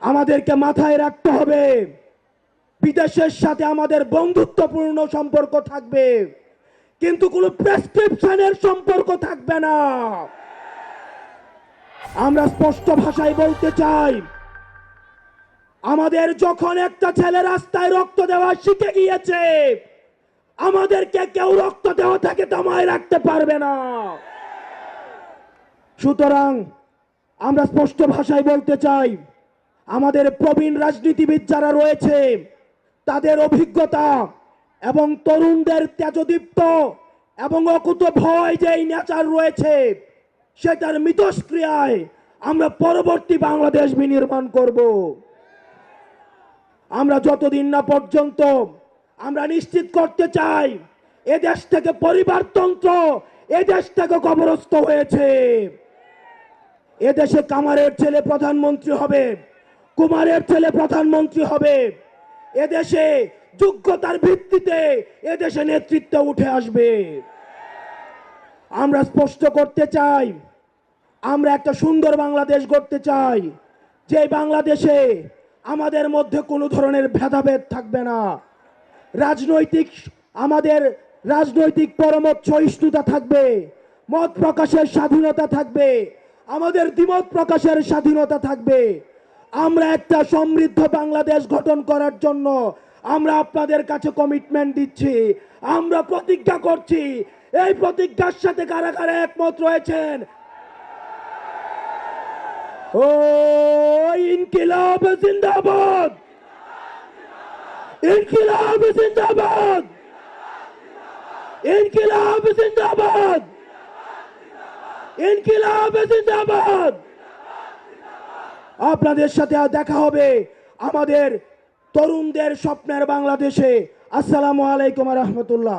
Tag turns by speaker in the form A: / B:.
A: আমাদেরকে মাথায় রাখতে হবে। বিদেশের সাথে আমাদের বন্ধুত্বপূর্ণ সম্পর্ক থাকবে। কিন্তু কোনো প্রেসক্রিপশনের সম্পর্ক থাকবে না। আমরা স্পষ্ট ভাষায় বলতে চাই, আমাদের যখন একটা ছেলে রাস্তায় রক্ত দেওয়া শিখে গিয়েছে, আমাদেরকে কেউ রক্ত দেওয়া থেকে দমায় রাখতে পারবে না। সুতরাং আমরা স্পষ্ট ভাষায় বলতে চাই আমাদের প্রবীণ রাজনীতিবিদ যারা রয়েছে, তাদের অভিজ্ঞতা এবং তরুণদের তেজদীপ্ত এবং অকুত ভয় যে নেচার রয়েছে, সেটার মিতস্ক্রিয়ায় আমরা পরবর্তী বাংলাদেশ বিনির্মাণ করব। আমরা যতদিন না পর্যন্ত আমরা নিশ্চিত করতে চাই, এ দেশ থেকে পরিবারতন্ত্র এ দেশ থেকে কবরস্থ হয়েছে। এদেশে কামারের ছেলে প্রধানমন্ত্রী হবে। কুমারের ছেলে প্রধানমন্ত্রী হবে। এদেশে যোগ্যতার ভিত্তিতে এদেশে নেতৃত্ব উঠে আসবে। আমরা স্পষ্ট করতে চাই, আমরা একটা সুন্দর বাংলাদেশ গড়তে চাই। যে বাংলাদেশে আমাদের মধ্যে কোনো ধরনের ভেদাভেদ থাকবে না। রাজনৈতিক, আমাদের রাজনৈতিক পরমত সহিষ্ণুতা থাকবে, মত প্রকাশের স্বাধীনতা থাকবে, আমাদের দ্বিমত প্রকাশের স্বাধীনতা থাকবে। আমরা একটা সমৃদ্ধ বাংলাদেশ গঠন করার জন্য আমরা আপনাদের কাছে কমিটমেন্ট দিচ্ছি। আমরা প্রতিজ্ঞা করছি, এই প্রতিজ্ঞার সাথে কারা কারা একমত রয়েছেন? ও, ইনকিলাব জিন্দাবাদ! ইনকিলাব জিন্দাবাদ! ইনকিলাব জিন্দাবাদ! ইনকিলাব জিন্দাবাদ! আপনাদের সাথে দেখা হবে আমাদের তরুণদের স্বপ্নের বাংলাদেশে। আসসালামু আলাইকুম রহমতুল্লাহ।